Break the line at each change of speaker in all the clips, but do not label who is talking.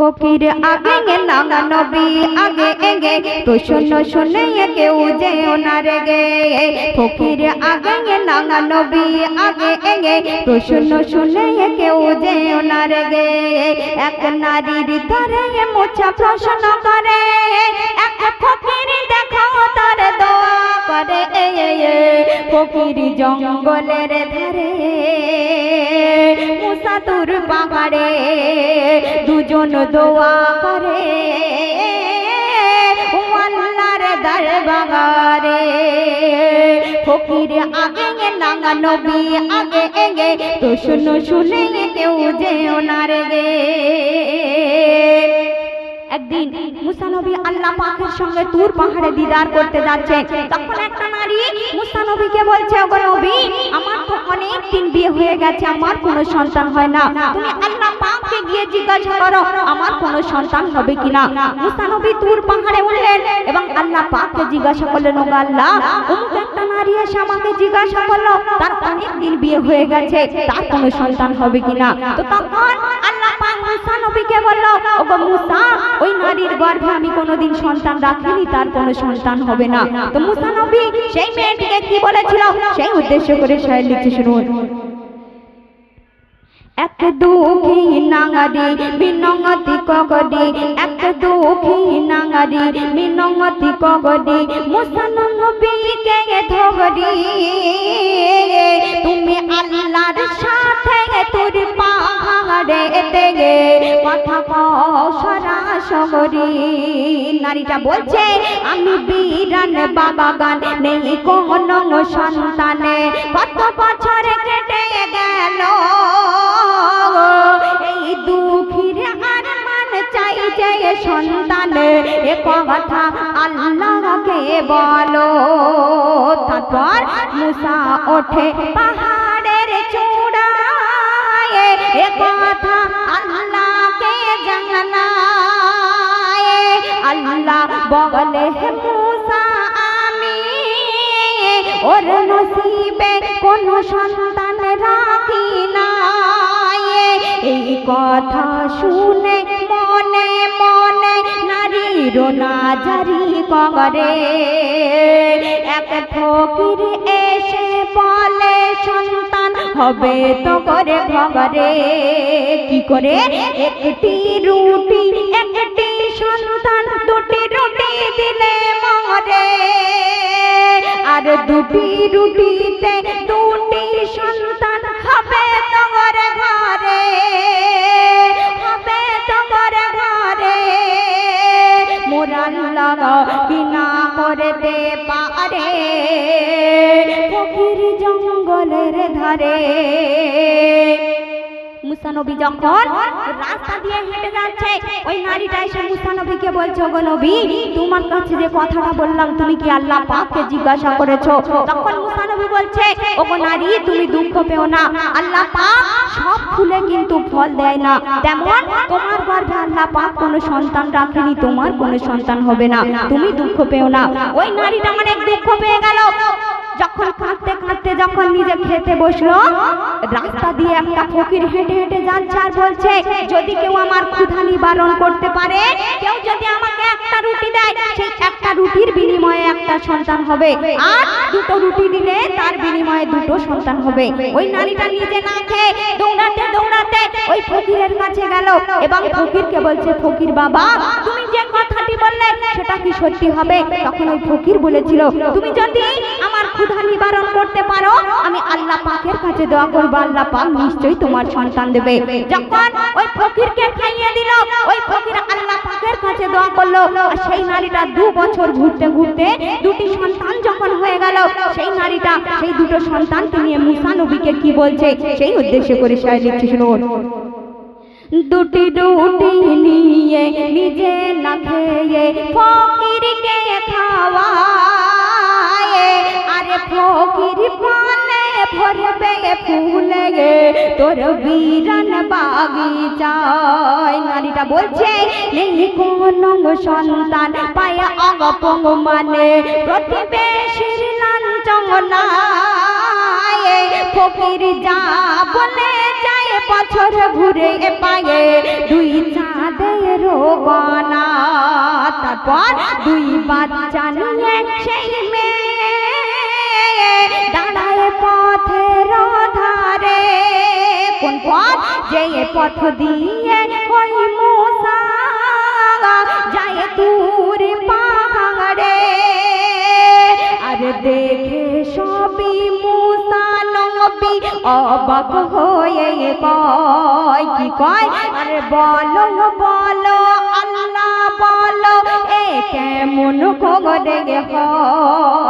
ফকির আগে গে নাঙ্গা নবী, আগে এগে। তো শোনো, শুনে কেউ যে ওনার গে ফকির আগে গে নাঙ্গা নবী, আগে এগে। তো শোনো, শুনে কেউ যে ওনার গে এক নারীর ধরে মোছা প্রশ্ন করে। এক ফকির দেখো তার দোয়া করে। ফকির জঙ্গলের ধারে মুসাতুর পাহাড়ে, দুজন দোয়া করে। ফকির আগে নাঙ্গা নবী, আগে এগে তো শুনো কেউ গে। একদিন মুসা নবী আল্লাহ পাকের সঙ্গে তুর পাহাড়ে দিদার করতে যাচ্ছে তখন একটা নারী মুসা নবীকে বলছে, ওগো নবী, আমার অনেক দিন বিয়ে হয়ে গেছে, আমার কোনো সন্তান হয় না। তুমি আল্লাহ পাককে গিয়ে জিজ্ঞাসা করো, আমার কোনো সন্তান হবে কিনা? মুসা নবী দূর পাহাড়ে উঠলেন এবং আল্লাহ পাককে জিজ্ঞাসা করলেন ও আল্লাহ, অমুক একটা নারী এসে আমাকে জিজ্ঞাসা করল, তার অনেক দিন বিয়ে হয়ে গেছে, তার কোনো সন্তান হবে কিনা? তো তখন আল্লাহ নবীকে বলল, ওগো মুসা, ওই নারীর গর্ভে আমি কোনোদিন সন্তান রাখিনি, তার কোনো সন্তান হবে না। তো মুসা নবী সেই মেয়েটিকে কি বলেছিল? সেই উদ্দেশ্য করে শায়ের লিখছে শুনুন। এক দুঃখী নাঙারি বিনঙ্গতি কগডি এক দুঃখী নাঙারি বিনঙ্গতি কগডি মুসানঙ্গবিকে ধগডি তুমি আল্লাহর সাথে তোর পাহাড়ে কও সরাসরি নারীটা বলছে, আমি বিরান বাবা গান, নেই কোনো সন্তানে। কত বছর কেটে গেল। এই দুঃখীর আর মান চাই যে সন্তান। এ কথা আল্লাহকে বলো। তারপর মুসা ওঠে চূড়ায় এ কথা আল্লাহকে জানায়। আল্লাহ মুসা, আমি ওর নসিবে কোন সন্তান রাখি নাই। এই কথা শুনে মনে মনে নারীর নাজারি করে। এক ফকির এসে বলে, সন্তান হবে তো করে ঘরে কি করে? একটি রুটি, একটি সন্তান দুটি রুটি দিলে মরে। আর দুটি রুটিতে দুটি সন্তান হবে করে ঘরে ধারে। মুসানবী যখন রাস্তা দিয়ে হেঁটে যাচ্ছে, ওই নারীটা এসে মুসানবীকে বলছে নবী, তোমার কাছে যে কথাটা বললাম, তুমি কি আল্লাহ পাককে জিজ্ঞাসা করেছ? তখন মুসানবী বলছে, ওগো নারী, তুমি দুঃখ পেও না। আল্লাহ পাক সব ফুলে কিন্তু ফল দেয় না। তেমন তোমার গর্ভে আল্লাহ পাক কোনো সন্তান রাখেনি, তোমার কোনো সন্তান হবে না। তুমি দুঃখ পেও না। ওই নারীটা অনেক দুঃখ পেয়ে গেল। যখন কাঁদতে কাঁদতে যখন নিজে খেতে বসল, রাস্তা দিয়ে একটা ফকির হেঁটে হেঁটে যাচ্ছে আর বলছে, যদি কেউ আমার ক্ষুধা নিবারণ করতে পারে, কেউ যদি আমাকে একটা রুটি দেয়, সেই একটা রুটির বিনিময়ে একটা সন্তান হবে। আর দুটো রুটি দিলে তার বিনিময়ে দুটো সন্তান হবে। ওই নারীটা নিজে না খেয়ে দৌড়াতে দৌড়াতে ওই ফকিরের কাছে গেল এবং ফকিরকে বলছে, ফকির বাবা, তুমি যে কথাটি বললে, সেটা কি সত্যি হবে? তখন ওই ফকির বলেছিল, তুমি যদি আমার নিবারণ করতে পারো। আমি আল্লাহ পাকের কাছে দোয়া করব, আল্লাহ পাক নিশ্চয়ই তোমার সন্তান দেবে। যখন ওই ফকিরকে খাইয়ে দিল, ওই ফকির আল্লাহ পাকের কাছে দোয়া করল, আর সেই নারীটা দু বছর ঘুরতে ঘুরতে দুটি সন্তান যখন হয়ে গেল, সেই নারীটা, সেই দুটো সন্তানকে নিয়ে মুসা নবীকে কি বলছে? সেই উদ্দেশ্য করে সে লিখছে শুনুন। দুটি রুটি নিয়ে নিজে না খেয়ে ফকিরকে আরে ফকির পালে ভরবে ফুলে গে। তোর বীরান বাগিচায়। নারীটা বলছে, নেই কোনো সন্তান পায়া অগপঙ্গ মানে। প্রতিবেশীর লাঞ্ছনায় ফকির যা বলে যায় বছর ঘুরে পায়ে। দুই চাঁদের বানা তারপর দুই বাচ্চা নিয়ে সেই মেয়ে দাঁড়ায় পথের ধারে কোন পথ? যে পথ দিয়ে ওই মোসা যায় দূর পাহাড়ে। আর দেখে সবই মুসা নবী অবাক হয়ে কয়, কি কয়? আরে বলো বলো, আল্লাহ বলো, এ কেমন করে হয়?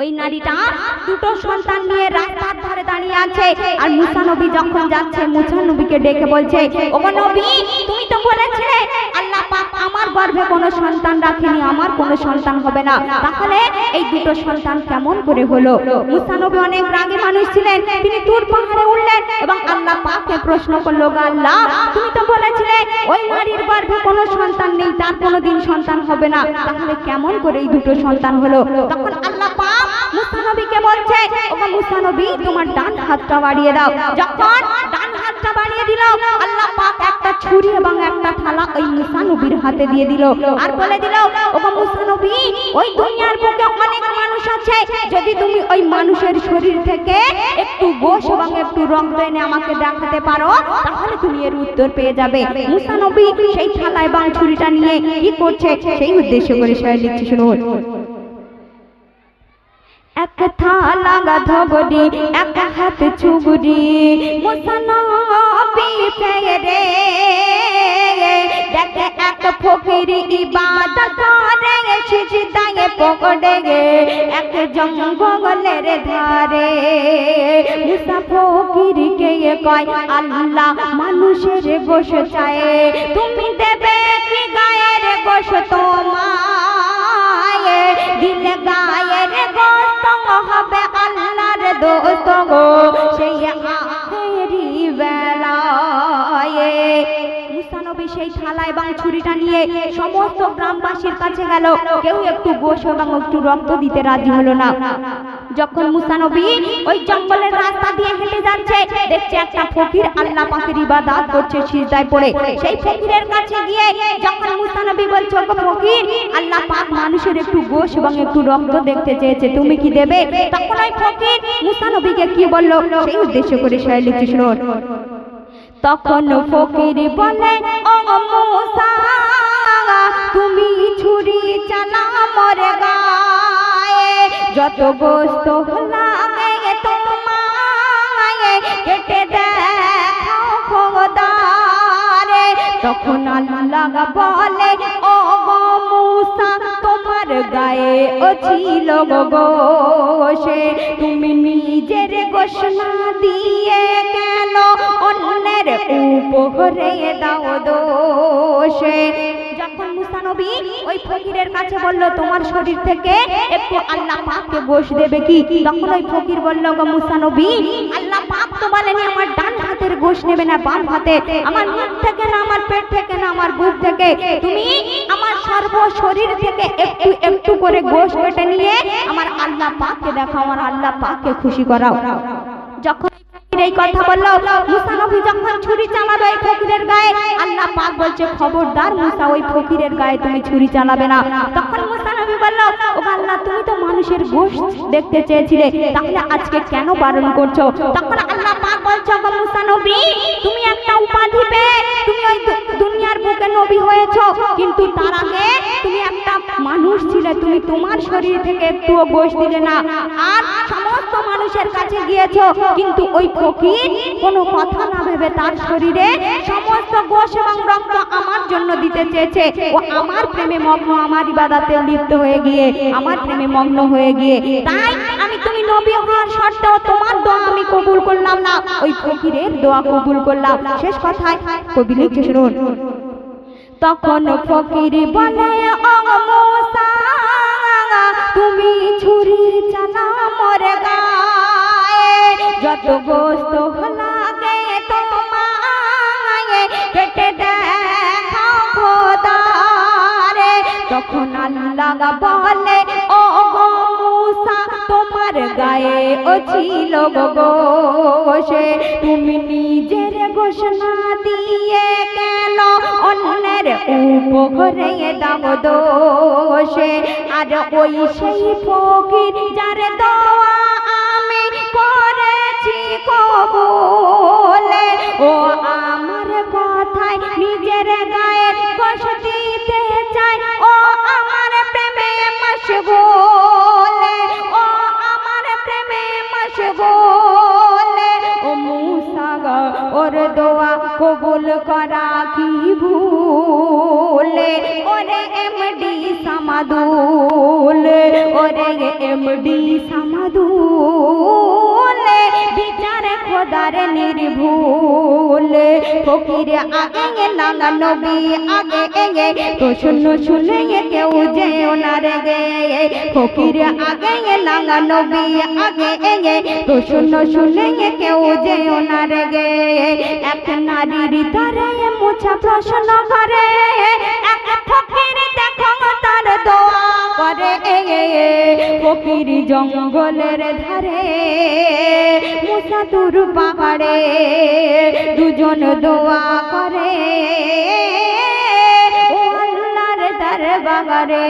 ওই নারীটা দুটো সন্তান নিয়ে রাস্তার ধারে দাঁড়িয়ে আছে। আর মুসা নবী যখন যাচ্ছে, মুসা নবীকে ডেকে বলছে, ওগো নবী, তুমি তো বলেছিলে, আল্লাহ পাক আমার গর্ভে কোনো সন্তান রাখেনি, আমার কোনো সন্তান হবে না। তাহলে এই দুটো সন্তান কেমন করে হলো? মুসা নবী অনেক রাগী মানুষ ছিলেন। তিনি তুর পাহাড়ে উঠলেন এবং আল্লাহ পাককে প্রশ্ন করল আল্লাহ, তুমি তো বলেছিলে, ওই নারীর গর্ভে কোনো সন্তান নেই, তার কোনোদিন সন্তান হবে না। তাহলে কেমন করে এই দুটো সন্তান হলো? তখন আল্লাহ পাক বলছে তোমার ডান হাতটা বাড়িয়ে দাও। যখন ডান হাতটা বাড়িয়ে দিল, আল্লাহ পাক একটা ছুরি এবং একটা থালা ওই হাতে দিয়ে দিল আর বলে দিল ওই দুনিয়ার বুকে অনেক মানুষ আছে। যদি তুমি ওই মানুষের শরীর থেকে একটু গোশ এবং একটু রক্ত এনে আমাকে দেখাতে পারো, তাহলে তুমি এর উত্তর পেয়ে যাবে। মুসা নবী সেই থালা এবং ছুরিটা নিয়ে কি করছে, সেই উদ্দেশ্য করে সবাই লিখছে, শুনুন। এক থালা ধগরি এক হাত চুগুরি মুসানবি দেখে এক ফকিরি ইবাদত পকড়ে গে। এক জঙ্গলের ধারে মুসা কয়, আল্লাহ মানুষের গোশ চায়। তুমি দেবে কি গায়ের গোশ তোমায়? দিলে গায়ের এবং ছুরিটা নিয়ে সমস্ত গ্রামবাসীর কাছে গেল। কেউ একটু গোশ এবং একটু রক্ত দিতে রাজি হলো না। যখন মুসা নবী ওই জঙ্গলের রাস্তা দিয়ে হেঁটে যাচ্ছে, দেখছে একটা ফকির আল্লাহ পাকের ইবাদত করছে, সিজদায় পড়ে। সেই ফকিরের কাছে গিয়ে যখন মুসা নবী বলছে, ওগো ফকির, আল্লাহ পাক মানুষের একটু গোশ এবং একটু রক্ত দেখতে চেয়েছে, তুমি কি দেবে? তখন ওই ফকির মুসা নবীকে কি বলল? সেই উদ্দেশ্য করে লিখছে শুনুন তখন ফকির বলে ও মুসা তুমি ছুরি চালা মরে গায়ে। যত গোস্ত লাগে তোমায় কেটে দেখাও খোদারে তখন আল্লাহ বলে ও মুসা তোমার গায়ে ও ছিল গো তুমি নিজের গোশ না দিয়ে কেন অন্যের উপরে দাও দোষে। যখন ওই ফকিরের কাছে বলল, তোমার শরীর থেকে একটু আল্লাহ পাককে দেবে কি? তখন ওই ফকির বলল, গো আল্লাহ পাক আমার ডান হাতের নেবে না, বাম হাতে। আমার মুখ থেকে না, আমার পেট থেকে না, আমার বুক থেকে। তুমি আমার সর্ব শরীর থেকে একটু একটু করে গোশ কেটে নিয়ে আমার আল্লাহ পাককে দেখো আমার আল্লাহ পাককে খুশি করাও। যখন এই কথা বলল। মুসা নবী যখন ছুরি চালাবে ওই ফকিরের গায়ে, আল্লাহ পাক বলছে, খবরদার মুসা, ওই ফকিরের গায়ে তুমি ছুরি চালাবে না। তখন মুসা নবী বলল, ও আল্লাহ, তুমি তো মানুষের গোশ দেখতে চেয়েছিলে, তাহলে আজকে কেন বারণ করছ? তখন আল্লাহ পাক বলছো গো মুসা নবী, তুমি একটা উপাধি পেয়ে, তুমি ওই বুকে নবী হয়েছো, কিন্তু তার আগে তুমি একটা মানুষ ছিলে, তুমি তোমার শরীর থেকে একটুও গোশ দিলে না। আর সমস্ত মানুষের কাছে গিয়েছো, কিন্তু ওই ফকির কোনো কথা না ভেবে তার শরীরে সমস্ত গোশ এবং রক্ত আমার জন্য দিতে চেয়েছে। ও আমার প্রেমে মগ্ন, আমার ইবাদাতে লিপ্ত হয়ে গিয়ে, আমার প্রেমে মগ্ন হয়ে গিয়ে। তাই আমি তুমি নবী হওয়ার সত্ত্বেও তোমার দোয়া আমি কবুল করলাম না। ওই ফকিরের দোয়া কবুল করলাম। শেষ কথায় কবি লিখছে, শুনুন। তখন ফকির বলে তুমি ছুরি চালা মোর গায়ে, যত গোস্ত লাগে তোমায়, কেটে দেখাও খোদারে। তখন আল্লাহ বলে, ও গো তোমার গায়ে ও ছিল গোসে তুমি নিজের ঘোষণা দিয়ে কেন অন্যের উপরে দাম দোষে। আর ওই সেই ফকির যার দোয়া আমি করেছি কবলে। ও সামাদুলে ওরে এমডি সামাদুল। খোদার নির্ভুলে। ফকির আগে লাগা নবী, আগে এগে তো শুনো শুনে কেউ যে ওনার গে। ফকির আগে লাগা নবী, আগে এগে তো শুনো শুনে কেউ যে ওনার গে। এক নারীর তরে মুছা প্রশ্ন করে, এক ফকির দেখো তার করে ফকির জঙ্গলের ধারে মুসাদুর পাহাড়ে দুজন দোয়া করে। দরবারে দরবারে